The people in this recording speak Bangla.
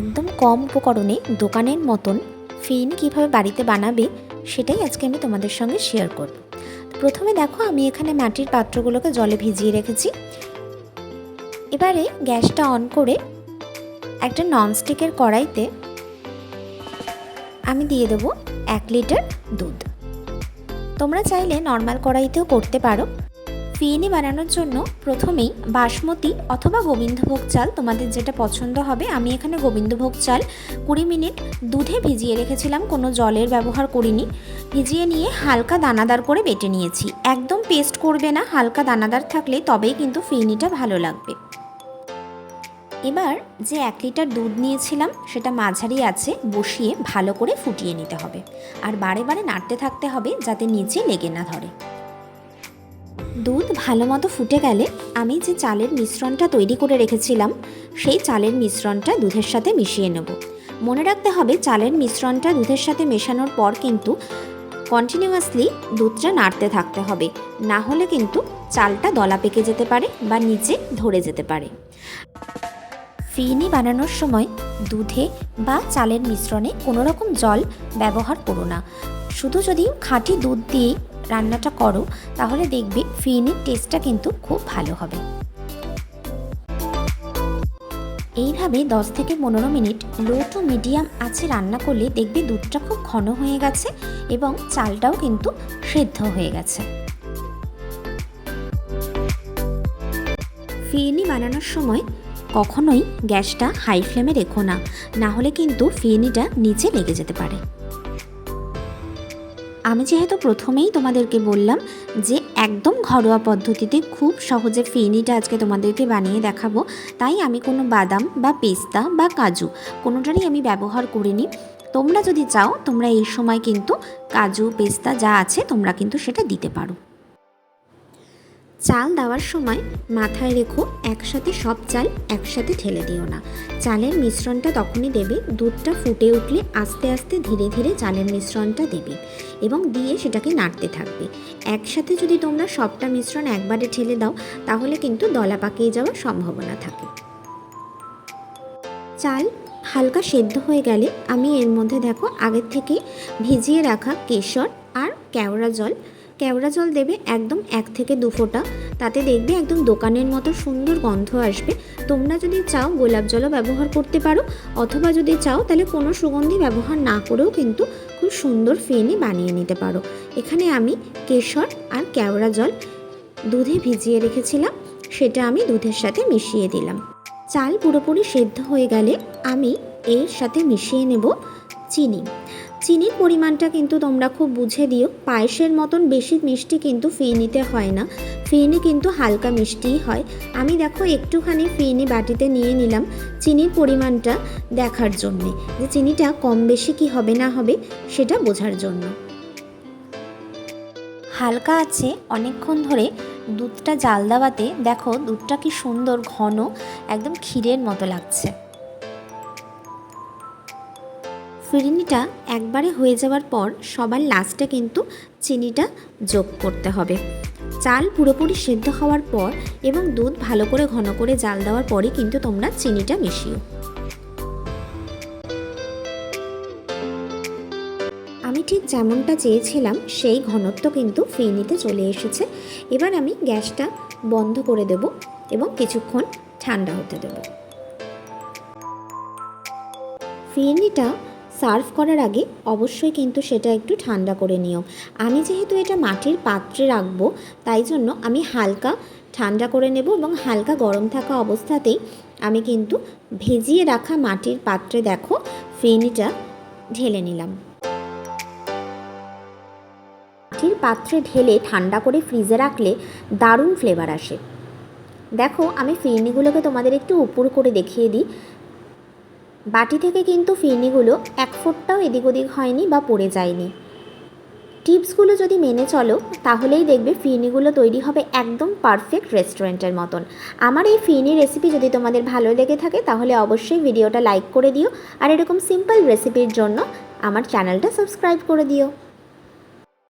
একদম কম উপকরণে দোকানের মতন ফিন কীভাবে বাড়িতে বানাবে সেটাই আজকে আমি তোমাদের সঙ্গে শেয়ার করব। প্রথমে দেখো আমি এখানে মাটির পাত্রগুলোকে জলে ভিজিয়ে রেখেছি। এবারে গ্যাসটা অন করে একটা ননস্টিকের কড়াইতে আমি দিয়ে দেবো এক লিটার দুধ। তোমরা চাইলে নর্মাল কড়াইতেও করতে পারো। ফিরনি বানানোর জন্য প্রথমেই বাসমতি অথবা গোবিন্দভোগ চাল, তোমাদের যেটা পছন্দ হবে, আমি এখানে গোবিন্দভোগ চাল কুড়ি মিনিট দুধে ভিজিয়ে রেখেছিলাম, কোনো জলের ব্যবহার করিনি। ভিজিয়ে নিয়ে হালকা দানাদার করে বেটে নিয়েছি। একদম পেস্ট করবে না, হালকা দানাদার থাকলে তবেই কিন্তু ফিরনিটা ভালো লাগবে। এবার যে এক লিটার দুধ নিয়েছিলাম, সেটা মাঝারি আছে, বসিয়ে ভালো করে ফুটিয়ে নিতে হবে। আর বারে বারে নাড়তে থাকতে হবে, যাতে নিচে লেগে না ধরে। দুধ ভালো মতো ফুটে গেলে আমি যে চালের মিশ্রণটা তৈরি করে রেখেছিলাম, সেই চালের মিশ্রণটা দুধের সাথে মিশিয়ে নেব। মনে রাখতে হবে, চালের মিশ্রণটা দুধের সাথে মেশানোর পর কিন্তু কন্টিনিউয়াসলি দুধটা নাড়তে থাকতে হবে। না হলে কিন্তু চালটা দলা পেকে যেতে পারে বা নিচে ধরে যেতে পারে। ফিরনি বানানোর সময় দুধে বা চালের মিশ্রণে কোনো রকম জল ব্যবহার করো না। শুধু যদি খাঁটি দুধ দিয়েই রান্নাটা করো, তাহলে দেখবে ফিরনির টেস্টটা কিন্তু খুব ভালো হবে। এইভাবে 10 থেকে পনেরো মিনিট লো টু মিডিয়াম আছে রান্না করলে দেখবে দুধটা খুব ঘন হয়ে গেছে এবং চালটাও কিন্তু সেদ্ধ হয়ে গেছে। ফিরনি বানানোর সময় কখনোই গ্যাসটা হাই ফ্লেমে রেখো না হলে কিন্তু ফিরনিটা নিচে লেগে যেতে পারে। আমি যেহেতু প্রথমেই তোমাদেরকে বললাম যে একদম ঘরোয়া পদ্ধতিতে খুব সহজে ফেনিটা আজকে তোমাদেরকে বানিয়ে দেখাবো, তাই আমি কোনো বাদাম বা পেস্তা বা কাজু কোনোটারই আমি ব্যবহার করিনি। তোমরা যদি চাও, তোমরা এই সময় কিন্তু কাজু, পেস্তা যা আছে তোমরা কিন্তু সেটা দিতে পারো। চাল দেওয়ার সময় মাথায় রেখো একসাথে সব চাল একসাথে ঢেলে দিও না। চালের মিশ্রণটা তখনই দেবে, দুধটা ফুটে উঠলে আস্তে আস্তে ধীরে ধীরে চালের মিশ্রণটা দেবে এবং দিয়ে সেটাকে নাড়তে থাকবে। একসাথে যদি তোমরা সবটা মিশ্রণ একবারে ঢেলে দাও, তাহলে কিন্তু দলা পাকিয়ে যাওয়ার সম্ভাবনা থাকে। চাল হালকা সেদ্ধ হয়ে গেলে আমি এর মধ্যে দেখো আগের থেকে ভিজিয়ে রাখা কেশর আর কেওড়া জল কেওড়া জল দেবে একদম এক থেকে দু ফোঁটা। তাতে দেখবে একদম দোকানের মতো সুন্দর গন্ধ আসবে। তোমরা যদি চাও গোলাপ জলও ব্যবহার করতে পারো, অথবা যদি চাও তাহলে কোনো সুগন্ধি ব্যবহার না করেও কিন্তু খুব সুন্দর ফেনি বানিয়ে নিতে পারো। এখানে আমি কেশর আর কেওড়া জল দুধে ভিজিয়ে রেখেছিলাম, সেটা আমি দুধের সাথে মিশিয়ে দিলাম। চাল পুরোপুরি সেদ্ধ হয়ে গেলে আমি এর সাথে মিশিয়ে নেব। চিনি। চিনির পরিমাণটা কিন্তু তোমরা খুব বুঝে দিও। পায়েসের মতন বেশি মিষ্টি কিন্তু ফিরনিতে হয় না। ফিরনি কিন্তু হালকা মিষ্টিই হয়। আমি দেখো একটুখানি ফিরনি বাটিতে নিয়ে নিলাম চিনির পরিমাণটা দেখার জন্যে যে চিনিটা কম বেশি কি হবে না হবে সেটা বোঝার জন্য। হালকা আছে, অনেকক্ষণ ধরে দুধটা জাল দেওয়াতে দেখো দুধটা কি সুন্দর ঘন, একদম ক্ষীরের মতো লাগছে। ফিরিনিটা একবারে হয়ে যাওয়ার পর সবার লাস্টে কিন্তু চিনিটা যোগ করতে হবে। চাল পুরোপুরি সেদ্ধ হওয়ার পর এবং দুধ ভালো করে ঘন করে জাল দেওয়ার পরে কিন্তু তোমরা চিনিটা মিশিও। আমি ঠিক যেমনটা চেয়েছিলাম, সেই ঘনত্ব কিন্তু ফিরনিতে চলে এসেছে। এবার আমি গ্যাসটা বন্ধ করে দেব এবং কিছুক্ষণ ঠান্ডা হতে দেব। ফিরনিটা সার্ভ করার আগে অবশ্যই কিন্তু সেটা একটু ঠান্ডা করে নিও। আমি যেহেতু এটা মাটির পাত্রে রাখব, তাই জন্য আমি হালকা ঠান্ডা করে নেব এবং হালকা গরম থাকা অবস্থাতেই আমি কিন্তু ভেজিয়ে রাখা মাটির পাত্রে দেখো ফেনিটা ঢেলে নিলাম। মাটির পাত্রে ঢেলে ঠান্ডা করে ফ্রিজে রাখলে দারুণ ফ্লেভার আসে। দেখো আমি ফিরনিগুলোকে তোমাদের একটু উপর করে দেখিয়ে দিই। বাটি থেকে কিন্তু ফিরনিগুলো এক ফুটটাও এদিক ওদিক হয়নি বা পড়ে যায়নি। টিপসগুলো যদি মেনে চলো, তাহলেই দেখবে ফিরনিগুলো তৈরি হবে একদম পারফেক্ট রেস্টুরেন্টের মতন। আমার এই ফিরনি রেসিপি যদি তোমাদের ভালো লেগে থাকে, তাহলে অবশ্যই ভিডিওটা লাইক করে দিও। আর এরকম সিম্পল রেসিপির জন্য আমার চ্যানেলটা সাবস্ক্রাইব করে দিও।